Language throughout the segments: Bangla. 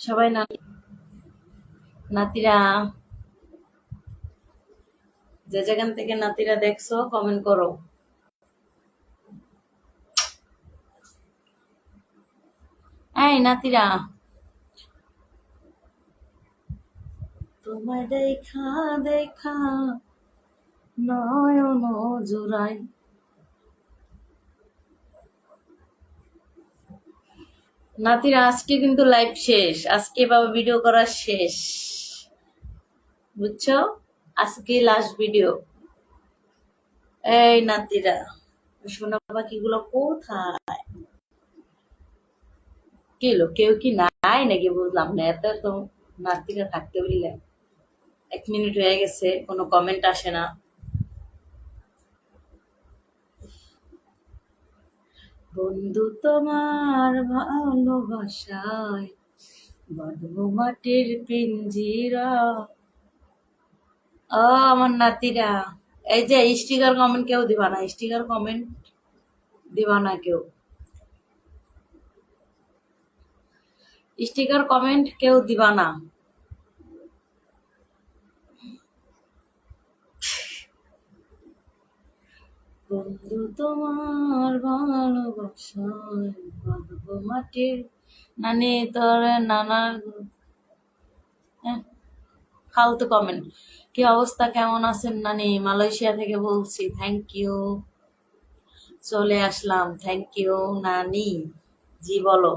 সবাই নাতিরা, যে যেখান থেকে নাতিরা দেখছ কমেন্ট করো। এই নাতিরা, তোমায় দেখা দেখা নয়ন জোড়াই নাতিরা আজকে কিন্তু লাইভ শেষ। আজকে বাবা ভিডিও করা শেষ। বুঝছ? আজকে লাস্ট ভিডিও এই নাতিরা, সোনা পাখিগুলো কোথায়? কেলো কেউ কি নাই নাকি? বুঝলাম না। এত তো নাতিরা থাকতে বললে এক মিনিট হয়ে গেছে, কোনো কমেন্ট আসে না। বন্ধু তোমার ভালোবাসায় বাঁধব মাটির পিঞ্জিরা। ও আমার নাতিরা, এই যে স্টিকার কমেন্ট কেউ দিবা না স্টিকার কমেন্ট দিবা না কেউ। স্টিকার কমেন্ট কেউ দিবা না। বন্ধু তোমার ভালোবাসায় মাটির নানি তোর নানার হ্যাঁ, ফালতু কমেন্ট কি অবস্থা? কেমন আছেন নানি? মালয়েশিয়া থেকে বলছি থ্যাংক ইউ চলে আসলাম থ্যাংক ইউ নানি। জি বলো।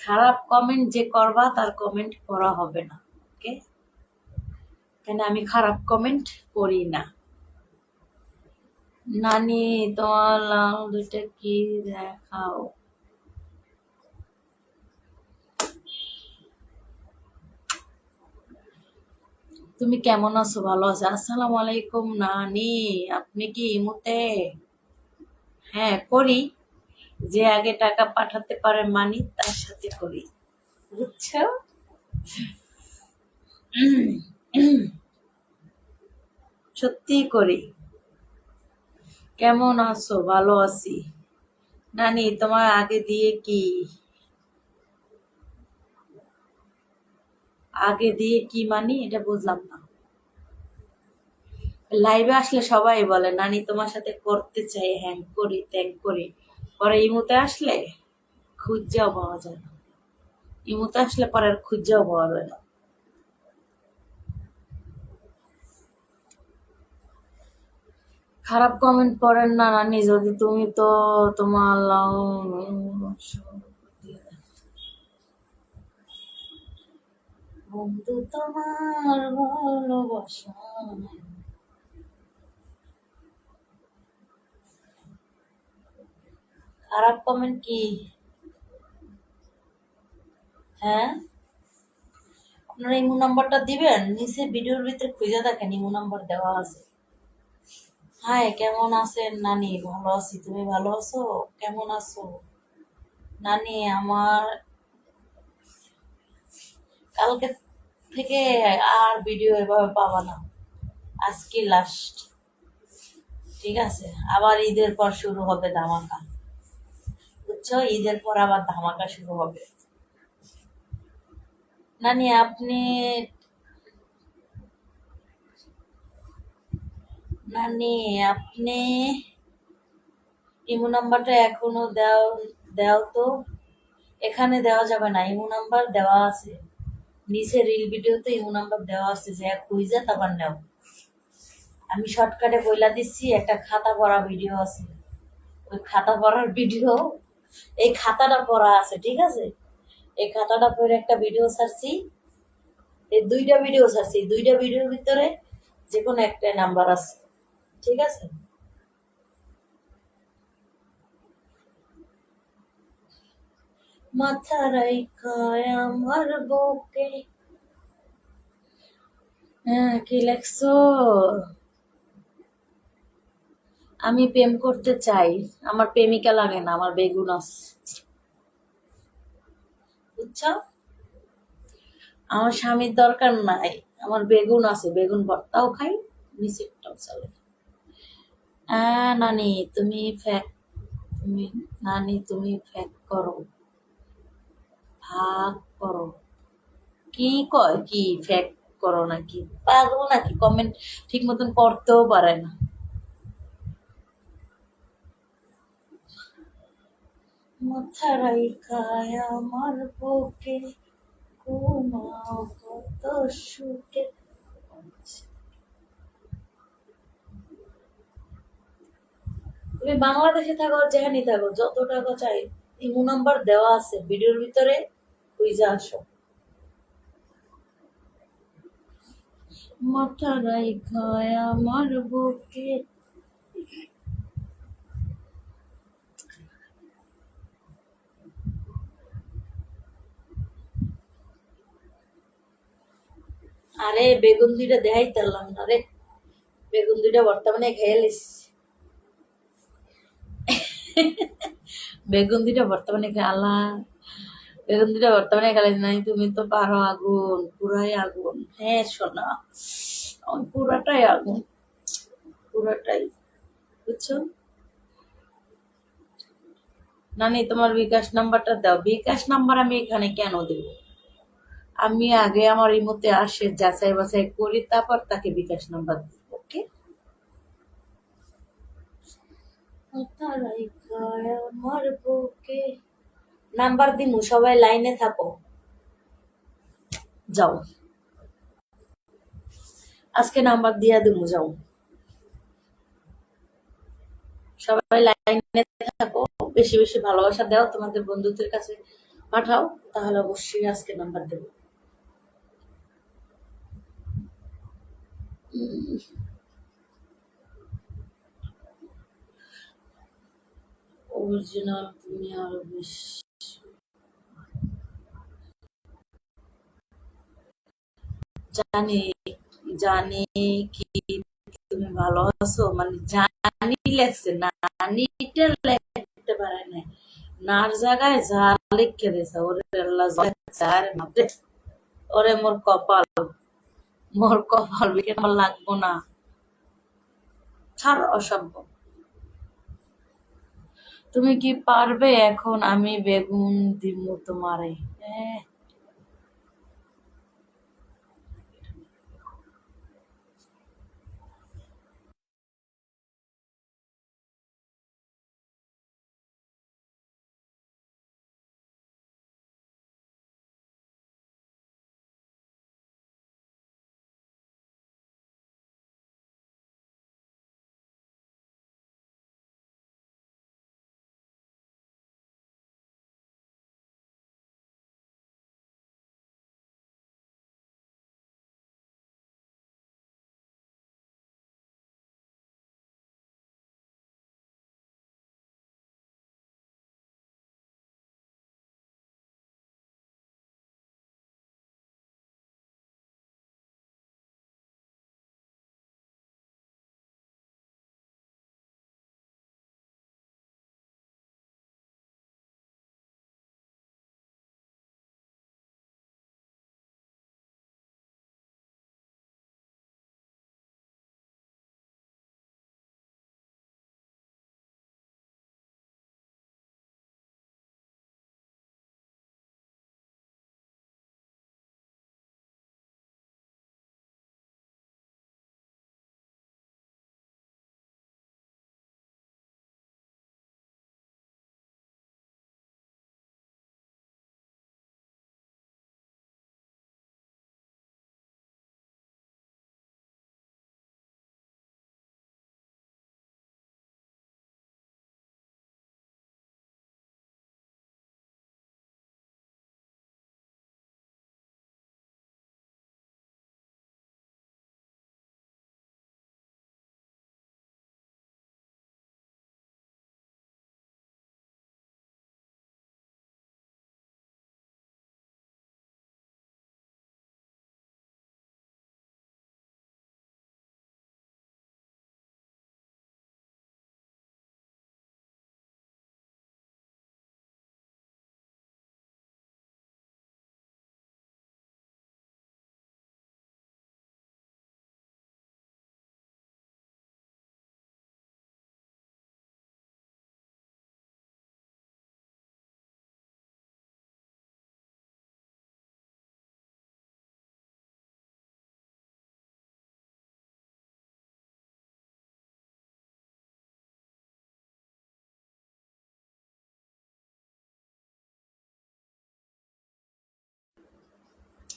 খারাপ কমেন্ট যে করবা তার কমেন্ট করা হবে না ওকে কেন আমি খারাপ কমেন্ট করি না। নানি, তোমার লাল দুইটা কি দেখাও? তুমি কেমন আছো? ভালো আছো? আসসালামু আলাইকুম, নানি। আপনি কি ইমুতে হ্যাঁ করি। যে আগে টাকা পাঠাতে পারে মানি, তার সাথে করি। বুঝছ? সত্যি করি। কেমন আছো? ভালো আছি। নানি, তোমার আগে দিয়ে কি? আগে দিয়ে কি মানি? এটা বুঝলাম না। লাইভে আসলে সবাই বলে, নানি, তোমার সাথে করতে চাই হ্যাং করি ত্যাং করি। পরে ইমুতে আসলে খুঁজাও পাওয়া যায় না। ইমুতে আসলে পরে আর খুঁজাও পাওয়া যায় না। খারাপ কমেন্ট পড়েন না নানি যদি তুমি তো তোমার খারাপ কমেন্ট কি? হ্যাঁ? আপনারা ইমো নাম্বারটা দিবেন, নিচে ভিডিওর ভিতরে খুঁজে দেখেন, ইমো নাম্বার দেওয়া আছে। হাই কেমন আছেন নানি? ভালো আছি, তুমি ভালো আছো? কেমন আছো? নানি, আমার কালকে থেকে আর ভিডিও এভাবে পাবা না। আজকে লাস্ট ঠিক আছে? আবার ঈদের পর শুরু হবে ধামাকা। বুঝছ? ঈদের পর আবার ধামাকা শুরু হবে। নানি, আপনি নানি আপনি ইমো নাম্বারটা এখনও দাও দাও তো। এখানে দেওয়া যাবে না, ইমো নাম্বার দেওয়া আছে। নিচে রিল ভিডিওতে ইমো নাম্বার দেওয়া আছে, যে খুঁজে তারপর নাও। আমি শর্টকাটে বইলা দিচ্ছি, একটা খাতা পড়া ভিডিও আছে। ওই খাতা পড়ার ভিডিও, এই খাতাটা পড়া আছে, ঠিক আছে? এই খাতাটা পড়ে একটা ভিডিও ছাড়ছি। এই দুইটা ভিডিও ছাড়ছি দুইটা ভিডিওর ভিতরে যে কোনো একটা নাম্বার আছে। ঠিক আছে? মাথা রাইখায় আমার বুকে। হ্যাঁ কি লেখছো? আমি প্রেম করতে চাই। আমার প্রেমিকা লাগে না, আমার বেগুন আছে। বুঝছ? আমার স্বামীর দরকার নাই, আমার বেগুন আছে, বেগুন ভর্তাও খাই মিষ্টিটাও চলে নানি, তুমি ফ্যাক, তুমি, নানি, তুমি ফ্যাক করো। ভাগ করো। কি কয়? কি ফ্যাক করো নাকি? পাগল নাকি? কমেন্ট ঠিক মতন করতেও পারে না। মাথা আমার বুকে, ঘুমাও কত সুখে। তুমি বাংলাদেশে থাকো আর যেখানেই থাকো, যত টাকা চাই, ইমো নাম্বার দেওয়া আছে ভিডিওর ভিতরে খুঁজে আসো। মাথা আমার বুকে। আরে, বেগুন দুইটা দেখাই তারলাম না রে। বেগুন দুইটা বর্তমানে খেয়ে বেগুন বর্তমানে খেলা বেগুন বর্তমানে খেলে নাই, তুমি তো পারো আগুন, পুরাই আগুন। হ্যাঁ আমি পুরাটাই আগুন, পুরাটাই, বুঝছ? নানি, তোমার বিকাশ নাম্বারটা দাও। বিকাশ নাম্বার আমি এখানে কেন দেব? আমি আগে আমার ইমোতে আসে যাচাই বাছাই করি, তারপর তাকে বিকাশ নাম্বার দিব ওকে আমার বুকে নাম্বার দিমু, সবাই লাইনে থাকো। যাও। আজকে নাম্বার দিয়া দিমু, যাও। সবাই লাইনে থাকো, বেশি বেশি ভালোবাসা দাও, তোমাদের বন্ধুদের কাছে পাঠাও, তাহলে অবশ্যই আজকে নাম্বার দেবো। অরিজিনাল তুমি আরও বেশি। জানি জানি কি তুমি ভালো আছো? মানে জানি লেখছে, নানিটা লিখতে পারে না নার জায়গায় যা লিখে দিয়েছে ওরে আরে। ওরে মোর কপাল মোর কপাল বিকে আমার লাগবো না। ছাড়, অসভ্য। তুমি কি পারবে এখন? আমি বেগুন দিমু তোমারে। হ্যাঁ।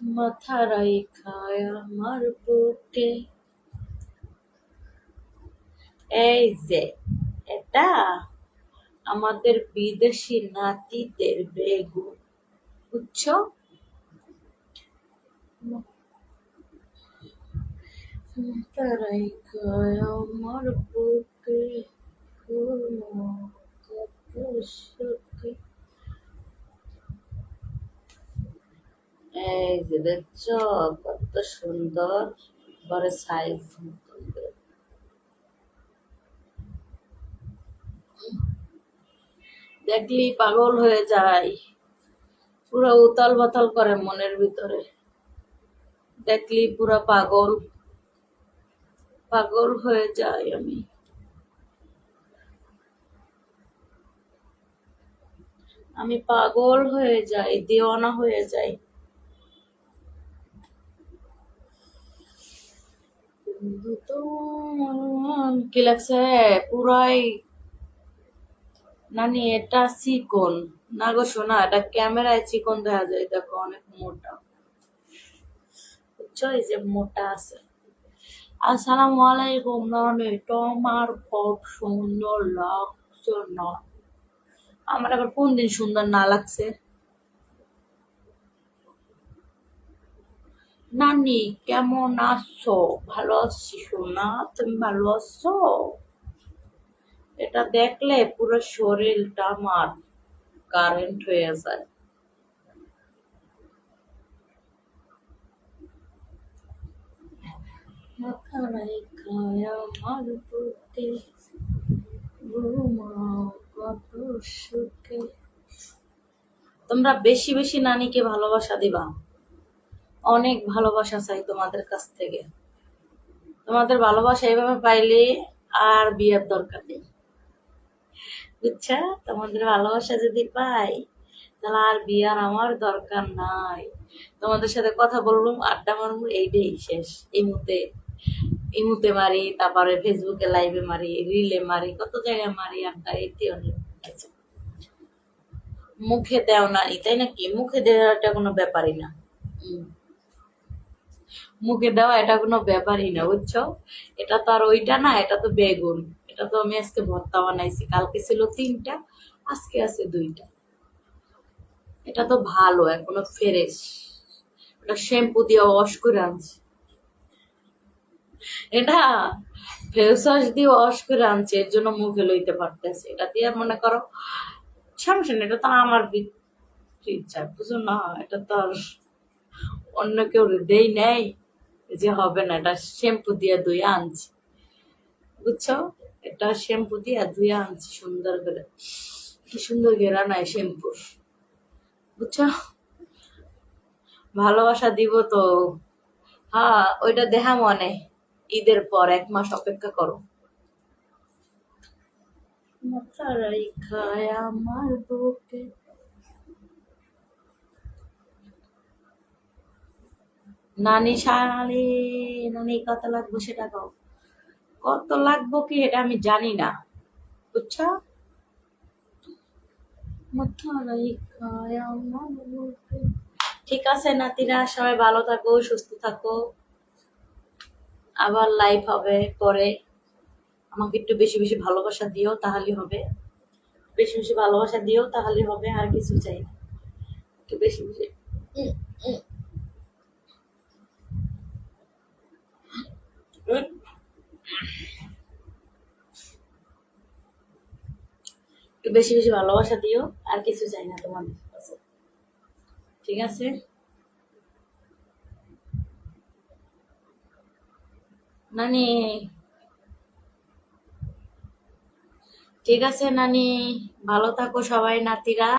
মাথা রাইখায় আমার বুকে এই যে, এটা আমাদের বিদেশি নাতিদের বেগু বুঝছ? মাথা রাইখায় আমার বুকে কত সুখে এই যে দেখছ, কত সুন্দর বড় সাইজ দেখলি পাগল হয়ে যায়। পুরো উতাল বাতাল করে মনের ভিতরে। দেখলি পুরা পাগল। পাগল হয়ে যাই আমি। আমি পাগল হয়ে যাই, দেওয়ানা হয়ে যাই। বন্ধু কি লাগছে? পুরাই নানি, এটা চিকন। না গো শোনা এটা ক্যামেরায় চিকন দেখা যায়। দেখো, অনেক মোটা। বুঝছ? এই যে মোটা আছে। আসসালামু আলাইকুম, নানি। তোমার খুব সুন্দর লাগছে না। আমার আবার কোন দিন সুন্দর না লাগছে? নানি, কেমন আছো? ভালো আছি সোনা, তুমি ভালো আছো? এটা দেখলে পুরো শরীরটা আমার কারেন্ট হয়ে যায়। তোমরা বেশি বেশি নানিকে ভালোবাসা দিবা। অনেক ভালোবাসা চাই তোমাদের কাছ থেকে। তোমাদের ভালোবাসা এইভাবে পাইলে আর বিয়ের দরকার নেই। বুঝছা? তোমাদের ভালোবাসা যদি পাই, তাহলে আর বিয়ার আমার দরকার নাই। তোমাদের সাথে কথা বললাম, আড্ডা মারবো এইটাই শেষ। এই মুহূর্তে এই মুহূর্তে মারি, তারপরে ফেসবুকে লাইভে মারি রিলে মারি, কত জায়গায় মারি, আড্ডা এতে অনেক আছে মুখে দেও না তাই নাকি? মুখে দেওয়াটা কোনো ব্যাপারই না। মুখে দেওয়া, এটা কোনো ব্যাপারই না, বুঝছ? এটা তো আর ওইটা না, এটা তো বেগুন। এটা তো আমি আজকে ভর্তা বানাইছি, কালকে ছিল তিনটা, আজকে আছে দুইটা। এটা তো ভালো, এখনও ফ্রেশ এটা শ্যাম্পু দিয়ে ওয়াশ করে আনছি। এটা ফেস ওয়াশ দিয়ে ওয়াশ করে আনছি, এর জন্য মুখে লইতে পারতেছে। এটা দিয়ে মনে করো, সমস্যা এটা তো আমার ইচ্ছা বুঝো না, এটা তো আর অন্য কেউ দেই নেই। যে হবে না, এটা শ্যাম্পু দিয়ে ধুয়ে আনছি। বুঝছ? এটা শ্যাম্পু দিয়ে ধুয়ে আনছি সুন্দর করে। কি সুন্দর ঘেরা নাই শ্যাম্পুর বুঝছ? ভালোবাসা দিব তো। হ্যাঁ ওইটা দেখা মনে। ঈদের পর এক মাস অপেক্ষা করো। মাথা রাইখায় আমার বুকে। নানি শালি, নানি কত লাগবো সেটা কও। কত লাগবো কি এটা আমি জানি না। বুঝছ? ঠিক আছে নাতিরা, সবাই ভালো থাকো, সুস্থ থাকো। আবার লাইভ হবে পরে। আমাকে একটু বেশি বেশি ভালোবাসা দিও তাহলে হবে। বেশি বেশি ভালোবাসা দিও তাহলে হবে, আর কিছু চাই না। একটু বেশি বেশি বেশি বেশি ভালোবাসা দিও, আর কিছু চাই না তোমাদের কাছে। ঠিক আছে? নানি। ঠিক আছে, নানি। ভালো থাকো সবাই, নাতিরা।